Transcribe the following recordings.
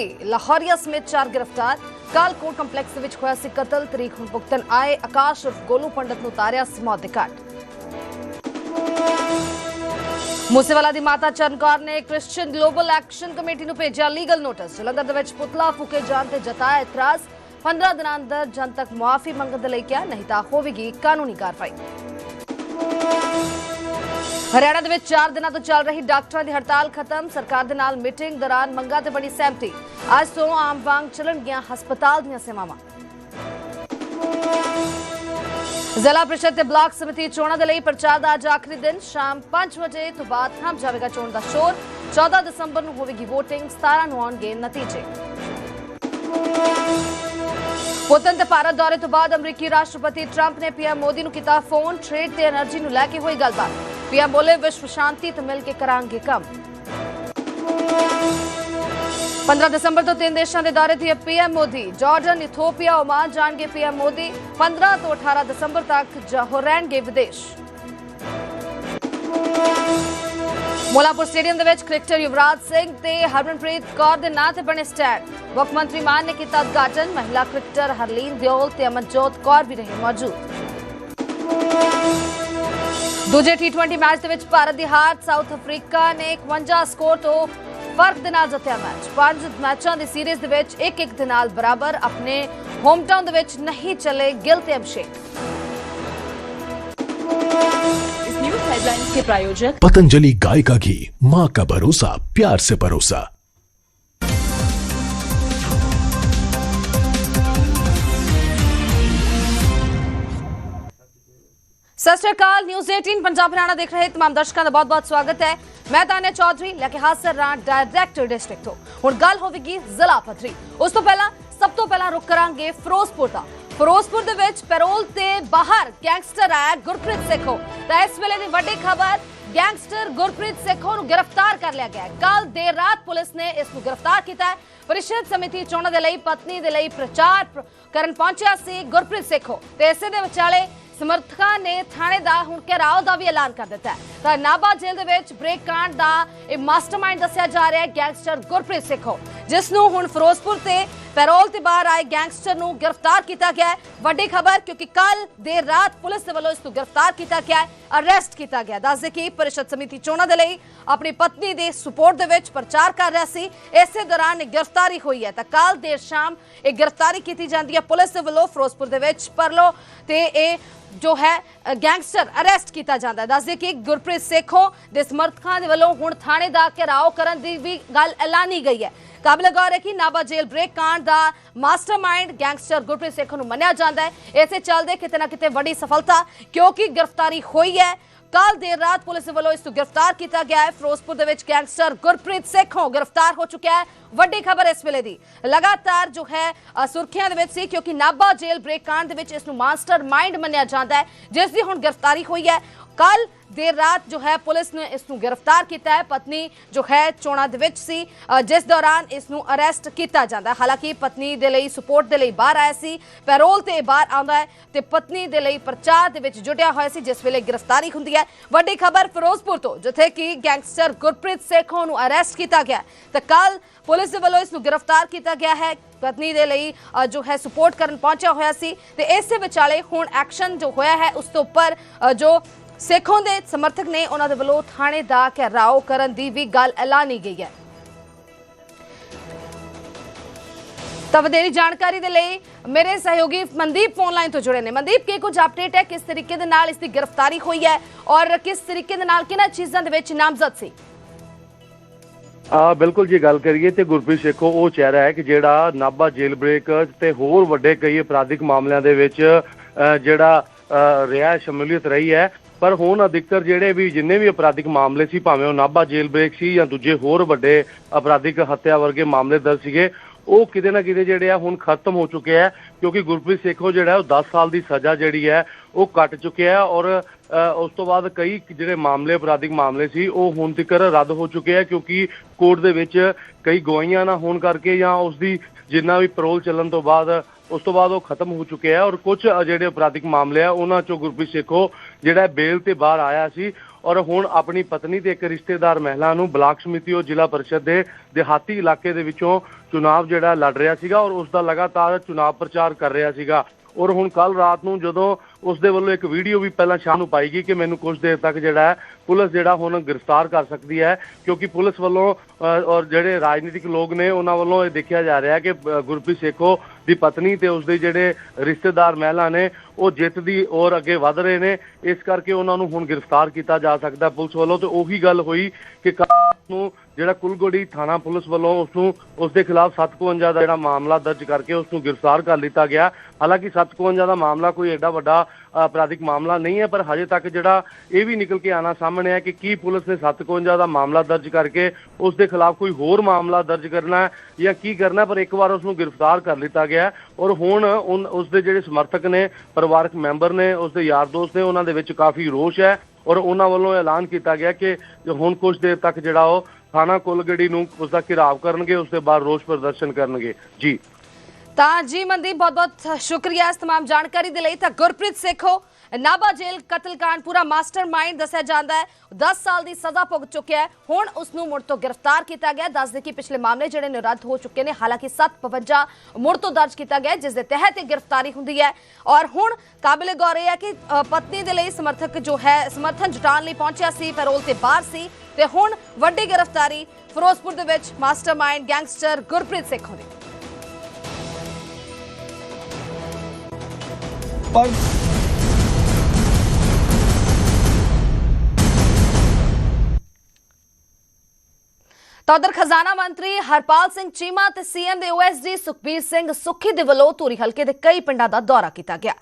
ਲਾਹੌਰੀਆ ਸਮੇਤ ਚਾਰ ਗ੍ਰਿਫਤਾਰ। ਕਾਲ ਕੋਟ ਕੰਪਲੈਕਸ ਵਿੱਚ ਹੋਇਆ ਸੀ ਕਤਲ। ਤਰੀਕ ਹੁਣ ਭੁਗਤਣ ਆਏ। ਆਕਾਸ਼ ਉਰਫ ਗੋਲੂ ਪੰਡਤ ਨੂੰ ਉਤਾਰਿਆ ਮੌਤ ਦੇ ਘਾਟ। ਮੂਸੇਵਾਲਾ ਦੀ ਮਾਤਾ ਚਰਨ ਕੌਰ ਨੇ ਕ੍ਰਿਸਚੀਅਨ ਗਲੋਬਲ ਐਕਸ਼ਨ ਕਮੇਟੀ ਨੂੰ ਭੇਜਿਆ ਲੀਗਲ ਨੋਟਿਸ। ਜਲੰਧਰ ਦੇ ਵਿੱਚ ਪੁਤਲਾ ਫੂਕੇ ਜਾਣ ਤੇ ਜਤਾਇਆ ਇਤਰਾਜ਼। 15 ਦਿਨਾਂ ਅੰਦਰ ਜਨਤਕ ਮੁਆਫੀ ਮੰਗਣ ਦੇ ਲਈ ਕਿਹਾ, ਨਹੀਂ ਤਾਂ ਹੋਵੇਗੀ ਕਾਨੂੰਨੀ ਕਾਰਵਾਈ। ਹਰਿਆਣਾ ਦੇ ਵਿੱਚ 4 ਦਿਨਾਂ ਤੋਂ ਚੱਲ ਰਹੀ ਡਾਕਟਰਾਂ ਦੀ ਹੜਤਾਲ ਖਤਮ। ਸਰਕਾਰ ਦੇ ਨਾਲ ਮੀਟਿੰਗ ਦੌਰਾਨ ਮੰਗਾਂ ਤੇ ਬਣੀ ਸਹਿਮਤੀ। ਅੱਜ ਤੋਂ ਆਮ ਵਾਂਗ ਚੱਲਣਗੀਆਂ ਹਸਪਤਾਲ ਦੀਆਂ ਸੇਵਾਵਾਂ। ਜ਼ਿਲ੍ਹਾ ਪ੍ਰੀਸ਼ਦ ਤੇ ਬਲਾਕ ਸਮਿਤੀ ਚੋਣਾਂ ਦੇ ਲਈ ਪ੍ਰਚਾਰ ਦਾ ਅੱਜ ਆਖਰੀ ਦਿਨ। ਸ਼ਾਮ 5 ਵਜੇ ਤੋਂ ਬਾਅਦ ਥੰਮ ਜਾਵੇਗਾ ਚੋਣ ਦਾ ਸ਼ੋਰ। 14 ਦਸੰਬਰ ਨੂੰ ਹੋਵੇਗੀ VOTING 17 ਨੂੰ ਆਉਣਗੇ ਨਤੀਜੇ। ਪੁੱਤਨ ਤੇ ਭਾਰਤ ਦੌਰੇ ਤੋਂ ਬਾਅਦ ਅਮਰੀਕੀ ਰਾਸ਼ਟਰਪਤੀ ਟਰੰਪ ਨੇ ਪੀਐਮ ਮੋਦੀ ਨੂੰ ਕੀਤਾ ਫੋਨ, ਟ੍ਰੇਡ ਤੇ એનર્ਜੀ ਨੂੰ ਲੈ ਕੇ ਹੋਈ ਗੱਲਬਾਤ। ਪੀਐਮ ਬੋਲੇ, ਵਿਸ਼ਵ ਸ਼ਾਂਤੀ ਤੇ ਮਿਲ ਕੇ ਕਰਾਂਗੇ ਕੰਮ। 15 ਦਸੰਬਰ ਤੋਂ ਤਿੰਨ ਦੇਸ਼ਾਂ ਦੇ ਦੌਰੇ ਤੇ PM Modi Jordan Ethiopia, Oman ਜਾਣਗੇ ਪੀਐਮ ਮੋਦੀ। 15 ਤੋਂ 18 ਦਸੰਬਰ ਤੱਕ ਰਹਿਣਗੇ ਵਿਦੇਸ਼। ਮੋਲਾਪੁਰ ਸਟੇਡੀਅਮ ਦੇ ਵਿੱਚ ਕ੍ਰਿਕਟਰ ਯੁਵਰਾਜ ਸਿੰਘ ਤੇ ਹਰਮਨਪ੍ਰੀਤ ਕੌਰ ਦੇ ਨਾਂ ਤੇ ਬਣੇ ਸਟੈਂਡ ਮੁੱਖ ਮੰਤਰੀ ਮਾਨ ਨੇ ਕੀਤਾ ਉਦਘਾਟਨ। ਮਹਿਲਾ ਕ੍ਰਿਕਟਰ ਹਰਲੀਨ ਦਿਓਲ ਤੇ ਅਮਨਜੋਤ ਕੌਰ ਵੀ ਰਹੇ ਮੌਜੂਦ। ਦੂਜੇ T20 ਮੈਚ ਦੇ ਵਿੱਚ ਭਾਰਤ ਦੀ ਹਾਰ ਸਾਊਥ ਅਫਰੀਕਾ ਨੇ 51 ਸਕੋਰ ਤੋਂ ਫ਼ਰਕ ਦੇ ਨਾਲ ਜਿੱਤਿਆ ਮੈਚ। ਪੰਜ ਮੈਚਾਂ ਦੀ ਸੀਰੀਜ਼ ਦੇ ਵਿੱਚ ਇੱਕ ਇੱਕ ਦੇ ਨਾਲ ਬਰਾਬਰ ਆਪਣੇ ਹੋਮ ਟਾਊਨ ਦੇ ਵਿੱਚ ਨਹੀਂ ਚੱਲੇ ਗਿਲ ਤੇ ਅਭਿਸ਼ੇਕ। इस न्यूज हेडलाइंस के प्रायोजक पतंजलि गाय का घी माँ का भरोसा प्यार से परोसा ਸਤਿ ਸ਼੍ਰੀ ਅਕਾਲ ਨਿਊਜ਼ 18 ਪੰਜਾਬ ਹਰਿਆਣਾ ਦੇਖ ਰਹੇ ਤਮਾਮ ਦਰਸ਼ਕਾਂ ਦਾ ਬਹੁਤ-ਬਹੁਤ ਸਵਾਗਤ ਹੈ ਮੈਂ ਤਾਨਿਆ ਚੌਧਰੀ ਲੈ ਕੇ ਹਾਜ਼ਰ ਰਾਂ ਡਾਇਰੈਕਟਰ ਡਿਸਟ੍ਰਿਕਟ ਤੋਂ ਹੁਣ ਗੱਲ ਹੋਵੇਗੀ ਜ਼ਿਲ੍ਹਾ ਪੱਧਰੀ ਉਸ ਤੋਂ ਪਹਿਲਾਂ ਸਭ ਤੋਂ ਪਹਿਲਾਂ ਰੁਕ ਕਰਾਂਗੇ ਫਿਰੋਜ਼ਪੁਰ ਦਾ। ਫਿਰੋਜ਼ਪੁਰ ਦੇ ਵਿੱਚ ਪੈਰੋਲ ਤੇ ਬਾਹਰ ਗੈਂਗਸਟਰ ਆਇਆ ਗੁਰਪ੍ਰੀਤ ਸੇਖੋ। ਤਾਂ ਇਸ ਵੇਲੇ ਦੀ ਵੱਡੀ ਖਬਰ, ਗੈਂਗਸਟਰ ਗੁਰਪ੍ਰੀਤ ਸੇਖੋ ਨੂੰ ਗ੍ਰਿਫਤਾਰ ਕਰ ਲਿਆ ਗਿਆ ਕੱਲ ਦੇਰ ਰਾਤ ਪੁਲਿਸ ਨੇ ਇਸ ਨੂੰ ਗ੍ਰਿਫਤਾਰ ਕੀਤਾ ਪਰਿਸ਼ਦ ਸਮਿਤੀ ਚੋਣਾਂ ਦੇ ਲਈ, ਪਤਨੀ ਦੇ ਲਈ ਪ੍ਰਚਾਰ ਕਰਨ ਪਹੁੰਚਿਆ ਸੀ ਗੁਰਪ੍ਰੀਤ ਸੇਖੋ। ਤੇ ਇਸੇ ਦੇ ਵਿਚਾਲੇ ਸਮਰਥਕਾਂ ਨੇ ਥਾਣੇ ਦਾ ਹੁਣ ਘਿਰਾਓ ਦਾ ਵੀ ਐਲਾਨ ਕਰ ਦਿੱਤਾ ਹੈ। ਤਾਂ ਨਾਭਾ ਜੇਲ੍ਹ ਦੇ ਵਿੱਚ ਬ੍ਰੇਕ ਕਾਂਡ ਦਾ ਇਹ ਮਾਸਟਰਮਾਈਂਡ ਦੱਸਿਆ ਜਾ ਰਿਹਾ ਹੈ ਗੈਂਗਸਟਰ ਗੁਰਪ੍ਰੀਤ ਸੇਖੋ। ਜਿਸ ਨੂੰ ਹੁਣ ਫਿਰੋਜ਼ਪੁਰ ਤੇ ਪੈਰੋਲ ਤੇ ਬਾਹਰ ਆਏ ਗੈਂਗਸਟਰ ਨੂੰ ਗ੍ਰਿਫਤਾਰ ਕੀਤਾ ਗਿਆ ਹੈ। ਵੱਡੀ ਖਬਰ, ਕਿਉਂਕਿ ਕੱਲ ਦੇਰ ਰਾਤ ਪੁਲਿਸ ਦੇ ਵੱਲੋਂ ਇਸ ਨੂੰ ਗ੍ਰਿਫਤਾਰ ਕੀਤਾ ਗਿਆ ਹੈ, ਅਰੈਸਟ ਕੀਤਾ ਗਿਆ ਦੱਸਦੇ ਕਿ ਪਰਿਸ਼ਦ ਸਮਿਤੀ ਚੋਣਾਂ ਦੇ ਲਈ ਆਪਣੀ ਪਤਨੀ ਦੇ ਸਪੋਰਟ ਦੇ ਵਿੱਚ ਪ੍ਰਚਾਰ ਕਰ ਰਿਹਾ ਸੀ। ਇਸੇ ਦੌਰਾਨ ਗ੍ਰਿਫਤਾਰੀ ਹੋਈ ਹੈ। ਤਾਂ ਕੱਲ ਦੇਰ ਸ਼ਾਮ ਇਹ ਗ੍ਰਿਫਤਾਰੀ ਕੀਤੀ ਜਾਂਦੀ ਹੈ ਪੁਲਿਸ ਦੇ ਵੱਲੋਂ ਫਿਰੋਜ਼ਪੁਰ ਦੇ ਵਿੱਚ। ਪਰਲੋ ਤੇ ਇਹ ਜੋ ਹੈ ਗੈਂਗਸਟਰ ਅਰੈਸਟ ਕੀਤਾ ਜਾਂਦਾ ਹੈ। ਦੱਸਦੇ ਕਿ ਗੁਰਪ੍ਰੀਤ ਸੇਖੋ ਦੇ ਸਮਰਥਕਾਂ ਦੇ ਵੱਲੋਂ ਹੁਣ ਥਾਣੇ ਦਾ ਘਿਰਾਓ ਕਰਨ ਦੀ ਵੀ ਗੱਲ ਐਲਾਨੀ ਗਈ ਹੈ। ਕਾਬਿਲ ਗੌਰ ਹੈ ਕਿ ਨਾਭਾ ਜੇਲ੍ਹ ਬ੍ਰੇਕ ਕਾਂਡ ਦਾ ਮਾਸਟਰਮਾਈਂਡ ਗੈਂਗਸਟਰ ਗੁਰਪ੍ਰੀਤ ਸੇਖੋ ਨੂੰ ਮੰਨਿਆ ਜਾਂਦਾ ਹੈ। ਇਸੇ ਚੱਲਦੇ ਕਿਤੇ ਨਾ ਕਿਤੇ ਵੱਡੀ ਸਫਲਤਾ, ਕਿਉਂਕਿ ਗ੍ਰਿਫਤਾਰੀ ਹੋਈ ਹੈ। ਕੱਲ ਦੇਰ ਰਾਤ ਪੁਲਿਸ ਵੱਲੋਂ ਇਸ ਨੂੰ ਗ੍ਰਿਫਤਾਰ ਕੀਤਾ ਗਿਆ ਹੈ। ਫਿਰੋਜ਼ਪੁਰ ਦੇ ਵਿੱਚ ਗੈਂਗਸਟਰ ਗੁਰਪ੍ਰੀਤ ਸੇਖੋਂ ਗ੍ਰਿਫਤਾਰ ਹੋ ਚੁੱਕਿਆ ਹੈ। ਵੱਡੀ ਖਬਰ ਇਸ ਵੇਲੇ ਦੀ, ਲਗਾਤਾਰ ਜੋ ਹੈ ਸੁਰਖੀਆਂ ਦੇ ਵਿੱਚ ਸੀ, ਕਿਉਂਕਿ ਨਾਭਾ ਜੇਲ੍ਹ ਬ੍ਰੇਕ ਕਾਂਡ ਦੇ ਵਿੱਚ ਇਸ ਨੂੰ ਮਾਸਟਰ ਮਾਈਂਡ ਮੰਨਿਆ ਜਾਂਦਾ ਹੈ, ਜਿਸ ਦੀ ਹੁਣ ਗ੍ਰਿਫਤਾਰੀ ਹੋਈ ਹੈ। ਕੱਲ ਦੇਰ ਰਾਤ ਜੋ ਹੈ ਪੁਲਿਸ ਨੇ ਇਸ ਨੂੰ ਗ੍ਰਿਫਤਾਰ ਕੀਤਾ ਹੈ। ਪਤਨੀ ਜੋ ਹੈ ਚੋਣਾਂ ਦੇ ਵਿੱਚ ਸੀ ਜਿਸ ਦੌਰਾਨ ਇਸ ਨੂੰ ਅਰੈਸਟ ਕੀਤਾ ਜਾਂਦਾ ਹਾਲਾਂਕਿ ਪਤਨੀ ਦੇ ਲਈ ਸਪੋਰਟ ਦੇ ਲਈ ਬਾਹਰ ਆਇਆ ਸੀ, ਪੈਰੋਲ ਤੇ ਬਾਹਰ ਆਉਂਦਾ ਹੈ ਤੇ ਪਤਨੀ ਦੇ ਲਈ ਪ੍ਰਚਾਰ ਦੇ ਵਿੱਚ ਜੁਟਿਆ ਹੋਇਆ ਸੀ, ਜਿਸ ਵੇਲੇ ਗ੍ਰਿਫਤਾਰੀ ਹੁੰਦੀ ਹੈ। ਵੱਡੀ ਖਬਰ ਫਿਰੋਜ਼ਪੁਰ ਤੋਂ, ਜਿੱਥੇ ਕਿ ਗੈਂਗਸਟਰ ਗੁਰਪ੍ਰੀਤ ਸੇਖੋਂ ਨੂੰ ਅਰੈਸਟ ਕੀਤਾ ਗਿਆ ਤਾਂ ਕੱਲ ਪੁਲਿਸ ਦੇ ਵੱਲੋਂ ਇਸ ਨੂੰ ਗ੍ਰਿਫਤਾਰ ਕੀਤਾ ਗਿਆ ਹੈ। ਪਤਨੀ ਦੇ ਲਈ ਜੋ ਹੈ ਸਪੋਰਟ ਕਰਨ ਪਹੁੰਚਿਆ ਹੋਇਆ ਸੀ ਤੇ ਇਸੇ ਵਿਚਾਲੇ ਹੁਣ ਐਕਸ਼ਨ ਜੋ ਹੋਇਆ ਹੈ, ਉਸ ਤੋਂ ਉੱਪਰ ਜੋ ਸੇਖੋਂ ਦੇ ਸਮਰਥਕ ਨੇ ਉਹਨਾਂ ਦੇ ਵੱਲੋਂ ਥਾਣੇ ਦਾ ਘਿਰਾਓ ਕਰਨ ਦੀ ਵੀ ਗੱਲ ਐਲਾਨੀ ਗਈ ਹੈ। ਤਾਂ ਵਧੇਰੀ ਜਾਣਕਾਰੀ ਦੇ ਲਈ ਮੇਰੇ ਸਹਿਯੋਗੀ ਮਨਦੀਪ ਫੋਨ ਲਾਈਨ ਤੋਂ ਜੁੜੇ ਨੇ। ਮਨਦੀਪ, ਕੀ ਕੁਝ ਅਪਡੇਟ ਹੈ? ਕਿਸ ਤਰੀਕੇ ਦੇ ਨਾਲ ਇਸ ਦੀ ਗ੍ਰਿਫਤਾਰੀ ਹੋਈ ਹੈ? ਔਰ ਕਿਸ ਤਰੀਕੇ ਦੇ ਨਾਲ ਕਿਹਨਾਂ ਚੀਜ਼ਾਂ ਦੇ ਵਿੱਚ ਨਾਮਜ਼ਦ ਸੀ? ਆ, ਬਿਲਕੁਲ ਜੀ, ਗੱਲ ਕਰੀਏ ਤੇ ਗੁਰਪ੍ਰੀਤ ਸੇਖੋ, ਉਹ ਚਿਹਰਾ ਹੈ ਕਿ ਜਿਹੜਾ ਨਾਭਾ ਜੇਲ ਬ੍ਰੇਕ ਤੇ ਹੋਰ ਵੱਡੇ ਕਈ ਅਪਰਾਧਿਕ ਮਾਮਲਿਆਂ ਦੇ ਵਿੱਚ ਜਿਹੜਾ ਰਿਹਾ ਸ਼ਮੂਲੀਅਤ ਰਹੀ ਹੈ। ਪਰ ਹੁਣ ਅਧਿਕਤਰ ਜਿਹੜੇ ਵੀ ਜਿੰਨੇ ਵੀ ਅਪਰਾਧਿਕ ਮਾਮਲੇ ਸੀ, ਭਾਵੇਂ ਉਹ ਨਾਭਾ ਜੇਲ੍ਹ ਬ੍ਰੇਕ ਸੀ ਜਾਂ ਦੂਜੇ ਹੋਰ ਵੱਡੇ ਅਪਰਾਧਿਕ ਹੱਤਿਆ ਵਰਗੇ ਮਾਮਲੇ ਦਰਜ ਸੀਗੇ, ਉਹ ਕਿਤੇ ਨਾ ਕਿਤੇ ਜਿਹੜੇ ਆ ਹੁਣ ਖਤਮ ਹੋ ਚੁੱਕੇ ਆ, ਕਿਉਂਕਿ ਗੁਰਪ੍ਰੀਤ ਸੇਖੋ ਜਿਹੜਾ ਉਹ 10 ਸਾਲ ਦੀ ਸਜ਼ਾ ਜਿਹੜੀ ਹੈ, ਉਹ ਕੱਟ ਚੁੱਕਿਆ ਔਰ ਉਸ ਤੋਂ ਬਾਅਦ ਕਈ ਜਿਹੜੇ ਮਾਮਲੇ, ਅਪਰਾਧਿਕ ਮਾਮਲੇ ਸੀ, ਉਹ ਹੁਣ ਤੱਕ ਰੱਦ ਹੋ ਚੁੱਕੇ ਆ, ਕਿਉਂਕਿ ਕੋਰਟ ਦੇ ਵਿੱਚ ਕਈ ਗਵਾਹੀਆਂ ਨਾ ਹੋਣ ਕਰਕੇ ਜਾਂ ਉਸ ਦੀ ਜਿੰਨਾ ਵੀ ਪੈਰੋਲ ਚੱਲਣ ਤੋਂ ਬਾਅਦ ਉਸ ਤੋਂ ਬਾਅਦ ਉਹ ਖਤਮ ਹੋ ਚੁੱਕੇ ਆ ਔਰ ਕੁਝ ਜਿਹੜੇ ਅਪਰਾਧਿਕ ਮਾਮਲੇ ਆ, ਉਹਨਾਂ ਚੋਂ ਗੁਰਪ੍ਰੀਤ ਸੇਖੋ ਜਿਹੜਾ ਬੇਲ ਤੇ ਬਾਹਰ ਆਇਆ ਸੀ ਔਰ ਹੁਣ ਆਪਣੀ ਪਤਨੀ ਤੇ ਇੱਕ ਰਿਸ਼ਤੇਦਾਰ ਮਹਿਲਾ ਨੂੰ ਬਲਾਕ ਸਮਿਤੀ ਉਹ ਜ਼ਿਲ੍ਹਾ ਪਰਿਸ਼ਦ ਦੇ ਦਿਹਾਤੀ ਇਲਾਕੇ ਦੇ ਵਿੱਚੋਂ ਚੁਣਾਵ ਜਿਹੜਾ ਲੜ ਰਿਹਾ ਸੀਗਾ ਔਰ ਉਸ ਦਾ ਲਗਾਤਾਰ ਚੁਣਾਵ ਪ੍ਰਚਾਰ ਕਰ ਰਿਹਾ ਸੀਗਾ। ਔਰ ਹੁਣ ਕੱਲ ਰਾਤ ਨੂੰ ਜਦੋਂ ਉਸ ਦੇ ਵੱਲੋਂ ਇੱਕ ਵੀਡੀਓ ਵੀ ਪਹਿਲਾਂ ਸ਼ਾਮ ਨੂੰ ਪਾਈ ਗਈ ਕਿ ਮੈਨੂੰ ਕੁਝ ਦੇਰ ਤੱਕ ਜਿਹੜਾ ਹੈ ਪੁਲਿਸ ਜਿਹੜਾ ਹੁਣ ਗ੍ਰਿਫਤਾਰ ਕਰ ਸਕਦੀ ਹੈ, ਕਿਉਂਕਿ ਪੁਲਿਸ ਵੱਲੋਂ ਔਰ ਜਿਹੜੇ ਰਾਜਨੀਤਿਕ ਲੋਕ ਨੇ, ਉਹਨਾਂ ਵੱਲੋਂ ਇਹ ਦੇਖਿਆ ਜਾ ਰਿਹਾ ਹੈ ਕਿ ਗੁਰਪ੍ਰੀਤ ਸੇਖੋ ਦੀ ਪਤਨੀ ਤੇ ਉਸ ਦੇ ਜਿਹੜੇ ਰਿਸ਼ਤੇਦਾਰ ਮਹਿਲਾ ਨੇ, ਉਹ ਜਿੱਤ ਦੀ ਔਰ ਅੱਗੇ ਵਧ ਰਹੇ ਨੇ। ਇਸ ਕਰਕੇ ਉਹਨਾਂ ਨੂੰ ਹੁਣ ਗ੍ਰਿਫਤਾਰ ਕੀਤਾ ਜਾ ਸਕਦਾ ਪੁਲਿਸ ਵੱਲੋਂ। ਤੇ ਉਹੀ ਗੱਲ ਹੋਈ ਕਿ ਨੂੰ ਜਿਹੜਾ ਕੁਲਗੜੀ ਥਾਣਾ ਪੁਲਿਸ ਵੱਲੋਂ ਉਸ ਨੂੰ, ਉਸ ਦੇ ਖਿਲਾਫ 751 ਦਾ ਜਿਹੜਾ ਮਾਮਲਾ ਦਰਜ ਕਰਕੇ ਉਸ ਨੂੰ ਗ੍ਰਿਫਤਾਰ ਕਰ ਲਿੱਤਾ ਗਿਆ। ਹਾਲਾਂਕਿ 751 ਦਾ ਮਾਮਲਾ ਕੋਈ ਐਡਾ ਵੱਡਾ ਅਪਰਾਧਿਕ ਮਾਮਲਾ ਨਹੀਂ ਹੈ, ਪਰ ਹਜੇ ਤੱਕ ਜਿਹੜਾ ਇਹ ਵੀ ਨਿਕਲ ਕੇ ਆਣਾ ਸਾਹਮਣੇ ਹੈ ਕਿ ਕੀ ਪੁਲਿਸ ਨੇ 751 ਦਾ ਮਾਮਲਾ ਦਰਜ ਕਰਕੇ ਉਸ ਦੇ ਖਿਲਾਫ ਕੋਈ ਹੋਰ ਮਾਮਲਾ ਦਰਜ ਕਰਨਾ ਹੈ ਜਾਂ ਕੀ ਕਰਨਾ ਪਰ ਇੱਕ ਵਾਰ ਉਸ ਨੂੰ ਗ੍ਰਿਫਤਾਰ ਕਰ ਲਿੱਤਾ ਗਿਆ ਔਰ ਹੁਣ ਉਨ- ਉਸ ਦੇ ਜਿਹੜੇ ਸਮਰਥਕ ਨੇ, ਪਰਿਵਾਰਕ ਮੈਂਬਰ ਨੇ, ਉਸ ਦੇ ਯਾਰ ਦੋਸਤ ਨੇ, ਉਹਨਾਂ ਦੇ ਵਿੱਚ ਕਾਫੀ ਰੋਸ਼ ਹੈ ਔਰ ਉਹਨਾਂ ਵੱਲੋਂ ਐਲਾਨ ਕੀਤਾ ਗਿਆ ਕਿ ਹੁਣ ਕੁਝ ਦੇਰ ਤੱਕ ਜਿਹੜਾ ਉਹ ਥਾਣਾ ਕੁਲਗੜੀ ਨੂੰ ਉਸ ਦਾ ਘਿਰਾਵ ਕਰਨਗੇ, ਉਸ ਦੇ ਬਾਅਦ ਰੋਸ਼ ਪ੍ਰਦਰਸ਼ਨ ਕਰਨਗੇ। ਜੀ। ਤਾਂ ਜੀ ਮਨਦੀਪ ਬਹੁਤ ਬਹੁਤ ਸ਼ੁਕਰੀਆ ਇਸ तमाम ਜਾਣਕਾਰੀ ਦੇ ਲਈ। ਤਾਂ ਗੁਰਪ੍ਰੀਤ ਸੇਖੋ ਨਾਬਾ ਜੇਲ ਕਤਲकांड ਪੂਰਾ ਮਾਸਟਰਮਾਈਂਡ ਦੱਸਿਆ ਜਾਂਦਾ ਹੈ। 10 ਸਾਲ ਦੀ ਸਜ਼ਾ ਭੁਗ ਚੁੱਕਿਆ ਹੈ। ਹੁਣ ਉਸ ਨੂੰ ਮੁੜ ਤੋਂ ਗ੍ਰਿਫਤਾਰ ਕੀਤਾ ਗਿਆ। ਦੱਸ ਦੇ ਕਿ ਪਿਛਲੇ ਮਾਮਲੇ ਜਿਹੜੇ ਨੇ ਰੱਦ ਹੋ ਚੁੱਕੇ ਨੇ। ਹਾਲਾਂਕਿ 752 ਮੁੜ ਤੋਂ ਦਰਜ ਕੀਤਾ ਗਿਆ ਜਿਸ ਦੇ ਤਹਿਤ ਇਹ ਗ੍ਰਿਫਤਾਰੀ ਹੁੰਦੀ ਹੈ। ਔਰ ਹੁਣ ਕਾਬਿਲ ਗੌਰ ਇਹ ਹੈ ਕਿ ਪਤਨੀ ਦੇ ਲਈ ਸਮਰਥਕ ਜੋ ਹੈ, ਸਮਰਥਨ ਜੁਟਾਉਣ ਲਈ ਪਹੁੰਚਿਆ ਸੀ ਪੈਰੋਲ ਤੇ ਬਾਹਰ ਸੀ। ਤੇ ਹੁਣ ਵੱਡੀ ਗ੍ਰਿਫਤਾਰੀ ਫਿਰੋਜ਼ਪੁਰ ਦੇ ਵਿੱਚ ਮਾਸਟਰਮਾਈਂਡ ਗੈਂਗਸਟਰ ਗੁਰਪ੍ਰੀਤ ਸੇਖੋਂ ਦੀ। ਪਰ ਤਾਂ ਉਧਰ ਖਜ਼ਾਨਾ ਮੰਤਰੀ ਹਰਪਾਲ ਸਿੰਘ ਚੀਮਾ ਤੇ ਸੀਐਮ ਦੇ ਓਐਸਡੀ ਸੁਖਬੀਰ ਸਿੰਘ ਸੁੱਖੀ ਦੇ ਵੱਲੋਂ ਧੂਰੀ ਹਲਕੇ ਦੇ ਕਈ ਪਿੰਡਾਂ ਦਾ ਦੌਰਾ ਕੀਤਾ ਗਿਆ।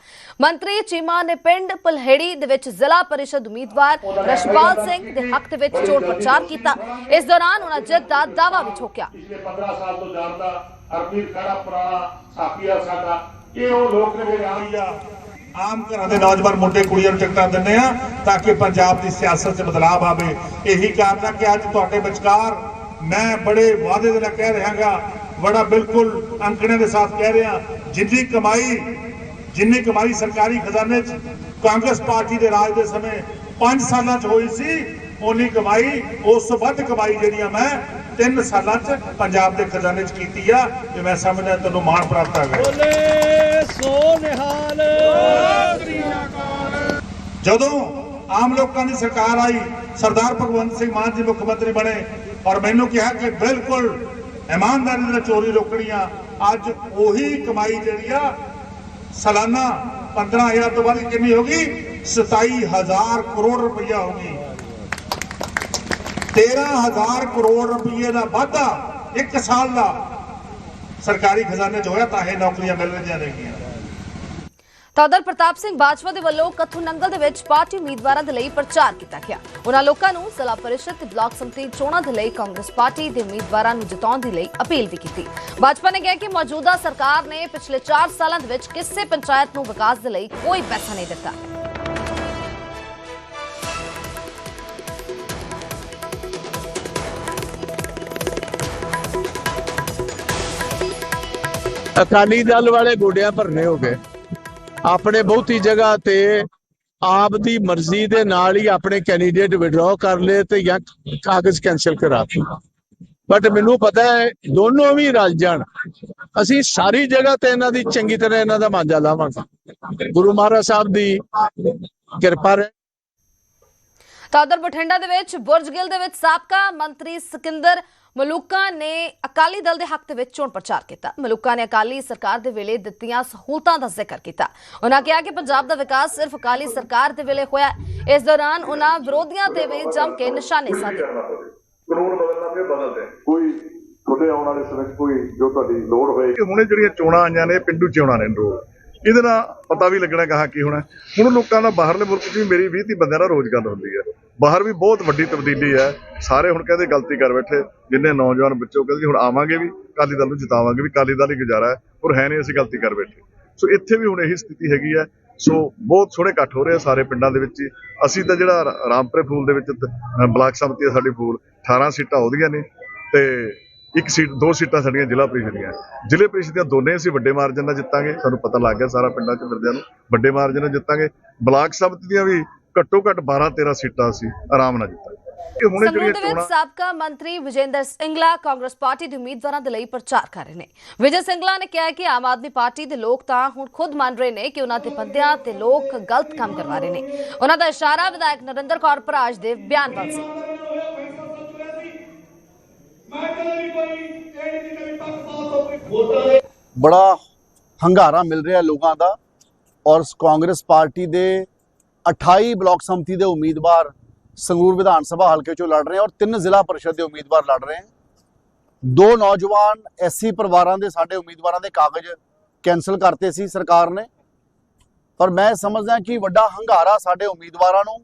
ਮੰਤਰੀ ਚੀਮਾ ਨੇ ਪਿੰਡ ਪਲਹੇੜੀ ਦੇ ਵਿੱਚ ਜ਼ਿਲ੍ਹਾ ਪਰਿਸ਼ਦ ਉਮੀਦਵਾਰ ਰਸ਼ਪਾਲ ਸਿੰਘ ਦੇ ਹੱਕ ਦੇ ਵਿੱਚ ਚੋਣ ਪ੍ਰਚਾਰ ਕੀਤਾ। ਇਸ ਦੌਰਾਨ ਉਹਨਾਂ ਜਿੱਤ ਦਾ ਦਾਅਵਾ ਵੀ ਠੋਕਿਆ। ਪਿਛਲੇ 15 ਸਾਲ ਤੋਂ ਜਾਣਦਾ ਹਰਪੀਰ ਖੜਾ ਪੁਰਾਣਾ ਸਾਥੀਆ ਸਾਡਾ। ਇਹ ਉਹ ਲੋਕ ਨੇ ਜਿਹੜੇ ਆਈ ਆ। ਆਮ ਘਰਾਂ ਦੇ ਨੌਜਵਾਨ ਮੁੰਡੇ ਕੁੜੀਆਂ ਨੂੰ ਟਿਕਟਾਂ ਦਿੰਦੇ ਆ ਤਾਂ ਕਿ ਪੰਜਾਬ ਦੀ ਸਿਆਸਤ 'ਚ ਬਦਲਾਅ ਆਵੇ। ਇਹੀ ਕਾਰਨ ਹੈ ਕਿ ਅੱਜ ਤੁਹਾਡੇ ਵਿਚਕਾਰ ਮੈਂ ਬੜੇ ਵਾਅਦੇ ਦੇ ਨਾਲ ਕਹਿ ਰਹਾਗਾ। ਬੜਾ ਬਿਲਕੁਲ ਅੰਕੜੇ ਦੇ ਸਾਥ ਕਹਿ ਰਿਹਾ। ਜਿੰਨੀ ਕਮਾਈ ਜਿੰਨੀ ਕਮਾਈ ਸਰਕਾਰੀ ਖਜ਼ਾਨੇ 'ਚ ਕਾਂਗਰਸ ਪਾਰਟੀ ਦੇ ਰਾਜ ਦੇ ਸਮੇਂ 5 ਸਾਲਾਂ 'ਚ ਹੋਈ ਸੀ ਉਨੀ ਕਮਾਈ, ਉਸ ਤੋਂ ਵੱਧ ਕਮਾਈ ਜਿਹੜੀ ਆ ਮੈਂ 3 ਸਾਲਾਂ 'ਚ ਪੰਜਾਬ ਦੇ ਖਜ਼ਾਨੇ 'ਚ ਕੀਤੀ ਆ ਤੇ ਮੈਂ ਸਮਝਦਾ ਤੁਹਾਨੂੰ ਮਾਣ ਪ੍ਰਾਪਤ ਹੋਗਾ ਜਦੋਂ ਆਮ ਲੋਕਾਂ ਦੀ ਸਰਕਾਰ ਆਈ ਸਰਦਾਰ ਭਗਵੰਤ ਸਿੰਘ ਮਾਨ ਜੀ ਮੁੱਖ ਮੰਤਰੀ ਬਣੇ ਔਰ ਮੈਨੂੰ ਕਿਹਾ ਕਿ ਬਿਲਕੁਲ ਇਮਾਨਦਾਰੀ ਨਾਲ ਚੋਰੀ ਰੋਕਣੀ ਆ ਅੱਜ ਉਹੀ ਕਮਾਈ ਜਿਹੜੀ ਆ ਸਾਲਾਨਾ 15000 ਤੋਂ ਵੱਧ ਕਿੰਨੀ ਹੋ ਗਈ? 27000 ਕਰੋੜ ਰੁਪਈਆ ਹੋ ਗਈ। 13000 ਕਰੋੜ ਰੁਪਏ ਦਾ ਵਾਧਾ ਇੱਕ ਸਾਲ ਦਾ ਸਰਕਾਰੀ ਖਜ਼ਾਨੇ 'ਚ ਹੋਇਆ ਤਾਂ ਇਹ ਨੌਕਰੀਆਂ ਮਿਲ ਰਹੀਆਂ ਨੇਗੀਆਂ। ਤਾਂ ਪ੍ਰਤਾਪ ਸਿੰਘ ਬਾਜਵਾ ਦੇ ਵੱਲੋਂ ਕੱਥੂ ਨੰਗਲ ਦੇ ਵਿੱਚ ਪਾਰਟੀ ਉਮੀਦਵਾਰਾਂ ਦੇ ਲਈ ਪ੍ਰਚਾਰ ਕੀਤਾ ਗਿਆ। ਉਹਨਾਂ ਲੋਕਾਂ ਨੂੰ ਜ਼ਿਲ੍ਹਾ ਪਰਿਸ਼ਦ ਤੇ ਬਲਾਕ ਸੰਮਤੀ ਚੋਣਾਂ ਦੇ ਲਈ ਕਾਂਗਰਸ ਪਾਰਟੀ ਦੇ ਉਮੀਦਵਾਰਾਂ ਨੂੰ ਜਿਤਾਉਣ ਦੇ ਲਈ ਅਪੀਲ ਵੀ ਕੀਤੀ। ਬਾਜਵਾ ਨੇ ਕਿਹਾ ਕਿ ਮੌਜੂਦਾ ਸਰਕਾਰ ਨੇ ਪਿਛਲੇ 4 ਸਾਲਾਂ ਦੇ ਵਿੱਚ ਕਿਸੇ ਪੰਚਾਇਤ ਨੂੰ ਵਿਕਾਸ ਦੇ ਲਈ ਕੋਈ ਪੈਸਾ ਨਹੀਂ ਦਿੱਤਾ। ਅਕਾਲੀ ਦਲ ਵਾਲੇ ਗੋਡਿਆਂ ਭਰਨੇ ਹੋ ਗਏ। ਆਪਣੇ ਬਹੁਤੀ ਜਗ੍ਹਾ ਤੇ ਆਪ ਦੀ ਮਰਜ਼ੀ ਦੇ ਨਾਲ ਹੀ ਆਪਣੇ ਕੈਂਡੀਡੇਟ ਵਿਡਰਾਅ ਕਰ ਲਏ ਤੇ ਜਾਂ ਕਾਗਜ਼ ਕੈਨਸਲ ਕਰਾ ਬਟ ਮੈਨੂੰ ਪਤਾ ਹੈ, ਦੋਨੋਂ ਵੀ ਰਲ ਜਾਣ। ਅਸੀਂ ਸਾਰੀ ਜਗ੍ਹਾ ਤੇ ਇਹਨਾਂ ਦੀ ਚੰਗੀ ਤਰ੍ਹਾਂ ਇਹਨਾਂ ਦਾ ਮਾਂਜਾ ਲਾਵਾਂਗੇ। ਗੁਰੂ ਮਹਾਰਾਜ ਸਾਹਿਬ ਦੀ ਕਿਰਪਾ ਰਹੇ। ਤਾਂ ਬਠਿੰਡਾ ਦੇ ਵਿੱਚ ਬੁਰਜ ਗਿੱਲ ਦੇ ਵਿੱਚ ਸਾਬਕਾ ਮੰਤਰੀ ਸਿਕੰਦਰ ਮਲੂਕਾ ਨੇ ਅਕਾਲੀ ਦਲ ਦੇ ਹੱਕ ਦੇ ਵਿੱਚ ਚੋਣ ਪ੍ਰਚਾਰ ਕੀਤਾ। ਮਲੂਕਾ ਨੇ ਅਕਾਲੀ ਸਰਕਾਰ ਦੇ ਵੇਲੇ ਦਿੱਤੀਆਂ ਸਹੂਲਤਾਂ ਦਾ ਜ਼ਿਕਰ ਕੀਤਾ। ਉਹਨਾਂ ਕਿਹਾ ਕਿ ਪੰਜਾਬ ਦਾ ਵਿਕਾਸ ਸਿਰਫ ਅਕਾਲੀ ਸਰਕਾਰ ਦੇ ਵੇਲੇ ਹੋਇਆ। ਇਸ ਦੌਰਾਨ ਉਹਨਾਂ ਵਿਰੋਧੀਆਂ ਤੇ ਵੀ ਜੰਮ ਕੇ ਨਿਸ਼ਾਨੇ ਸਾਧੇ। ਕਾਨੂੰਨ ਬਦਲਣਾ ਫਿਰ ਬਦਲਦੇ ਕੋਈ ਤੁਹਾਡੇ ਆਉਣ ਵਾਲੇ ਸਮੇਂ ਕੋਈ ਜੋ ਤੁਹਾਡੀ ਲੋੜ ਹੋਏ। ਕਿ ਹੁਣੇ ਜਿਹੜੀਆਂ ਚੋਣਾਂ ਆਈਆਂ ਨੇ ਪਿੰਡੂ ਚੋਣਾਂ ਨੇ ਇਹਦੇ ਨਾਲ ਪਤਾ ਵੀ ਲੱਗਣਾ ਕਹਾ ਕੀ ਹੋਣਾ। ਹੁਣ ਲੋਕਾਂ ਦਾ ਬਾਹਰਲੇ ਮੁਲਕ 'ਚ ਵੀ ਮੇਰੀ 20 30 ਬੰਦਿਆਂ ਨਾਲ ਰੋਜ਼ ਗੱਲ ਹੁੰਦੀ ਹੈ। ਬਾਹਰ ਵੀ ਬਹੁਤ ਵੱਡੀ ਤਬਦੀਲੀ ਹੈ। ਸਾਰੇ ਹੁਣ ਕਹਿੰਦੇ ਗਲਤੀ ਕਰ ਬੈਠੇ। ਜਿੰਨੇ ਨੌਜਵਾਨ ਬੱਚੇ ਕਹਿੰਦੇ ਜੀ ਹੁਣ ਆਵਾਂਗੇ ਵੀ ਕਾਲੀ ਦਲ ਨੂੰ ਜਿਤਾਵਾਂਗੇ ਵੀ ਕਾਲੀ ਦਲ ਹੀ ਗੁਜ਼ਾਰਾ ਹੈ, ਪਰ ਹੈ ਨਹੀਂ ਅਸੀਂ ਗਲਤੀ ਕਰ ਬੈਠੇ। ਸੋ ਇੱਥੇ ਵੀ ਹੁਣ ਇਹੀ ਸਥਿਤੀ ਹੈਗੀ ਹੈ। ਸੋ ਬਹੁਤ ਸੋਹਣੇ ਇਕੱਠ ਹੋ ਰਹੇ ਆ ਸਾਰੇ ਪਿੰਡਾਂ ਦੇ ਵਿੱਚ ਹੀ। ਅਸੀਂ ਤਾਂ ਜਿਹੜਾ ਰਾਮਪੁਰੇ ਫੂਲ ਦੇ ਵਿੱਚ ਬਲਾਕ ਸੰਮਤੀ ਹੈ ਸਾਡੀ ਫੂਲ 18 ਸੀਟਾਂ ਉਹਦੀਆਂ ਨੇ ਤੇ ਇੱਕ ਸੀਟ, ਦੋ ਸੀਟਾਂ ਸਾਡੀਆਂ ਜ਼ਿਲ੍ਹਾ ਪ੍ਰੀਸ਼ਦ ਦੀਆਂ। ਜ਼ਿਲ੍ਹੇ ਪ੍ਰੀਸ਼ਦ ਦੀਆਂ ਦੋਨੇ ਅਸੀਂ ਵੱਡੇ ਮਾਰਜਨ ਨਾਲ ਜਿੱਤਾਂਗੇ। ਸਾਨੂੰ ਪਤਾ ਲੱਗ ਗਿਆ ਸਾਰਾ ਪਿੰਡਾਂ 'ਚ ਫਿਰਦਿਆਂ ਨੂੰ। ਵੱਡੇ ਮਾਰਜਨ ਨਾਲ ਜਿੱਤਾਂਗੇ। ਬਲਾਕ ਸੰਮਤੀ ਦੀਆਂ ਵੀ ਘੱਟੋ ਘੱਟ 12 13 ਸੀਟਾਂ ਅਸੀਂ ਆਰਾਮ ਨਾਲ ਜਿੱਤਾਂਗੇ। ਇਹ ਹੁਣੇ ਸੰਗਰੂਰ ਜਿਹੜੀਆਂ ਦੇ ਵਿੱਚ ਚੋਣਾਂ ਸਾਬਕਾ ਮੰਤਰੀ ਵਿਜੇਂਦਰ ਸਿੰਗਲਾ ਕਾਂਗਰਸ ਪਾਰਟੀ ਦੇ ਉਮੀਦਵਾਰਾਂ ਦੇ ਲਈ ਪ੍ਰਚਾਰ ਕਰ ਰਹੇ ਨੇ। ਵਿਜੇ ਸਿੰਗਲਾ ਨੇ ਕਿਹਾ ਕਿ ਆਮ ਆਦਮੀ ਪਾਰਟੀ ਦੇ ਲੋਕ ਤਾਂ ਹੁਣ ਖੁਦ ਮੰਨ ਰਹੇ ਨੇ ਕਿ ਉਹਨਾਂ ਦੇ ਬੰਦਿਆਂ ਤੇ ਲੋਕ ਗਲਤ ਕੰਮ ਕਰਵਾ ਰਹੇ ਨੇ। ਉਹਨਾਂ ਦਾ ਇਸ਼ਾਰਾ ਵਿਧਾਇਕ ਨਰਿੰਦਰ ਕੌਰ ਭਰਾਜ ਦੇ ਬਿਆਨ ਵੱਲ ਸੀ। ਬੜਾ ਹੰਗਾਰਾ ਮਿਲ ਰਿਹਾ ਲੋਕਾਂ ਦਾ ਔਰ ਕਾਂਗਰਸ ਪਾਰਟੀ ਦੇ 28 ਬਲਾਕ ਸੰਮਤੀ ਦੇ ਉਮੀਦਵਾਰ ਸੰਗਰੂਰ ਵਿਧਾਨ ਸਭਾ ਹਲਕੇ ਚੋਂ ਲੜ ਰਹੇ ਔਰ ਤਿੰਨ ਜ਼ਿਲ੍ਹਾ ਪਰਿਸ਼ਦ ਦੇ ਉਮੀਦਵਾਰ ਲੜ ਰਹੇ ਹਨ ਦੋ ਨੌਜਵਾਨ ਐਸਸੀ ਪਰਿਵਾਰਾਂ ਦੇ, ਸਾਡੇ ਉਮੀਦਵਾਰਾਂ ਦੇ ਕਾਗਜ਼ ਕੈਨਸਲ ਕਰਤੇ ਸੀ ਸਰਕਾਰ ਨੇ। ਪਰ ਮੈਂ ਸਮਝਦਾ ਕਿ ਵੱਡਾ ਹੰਗਾਰਾ ਸਾਡੇ ਉਮੀਦਵਾਰਾਂ ਨੂੰ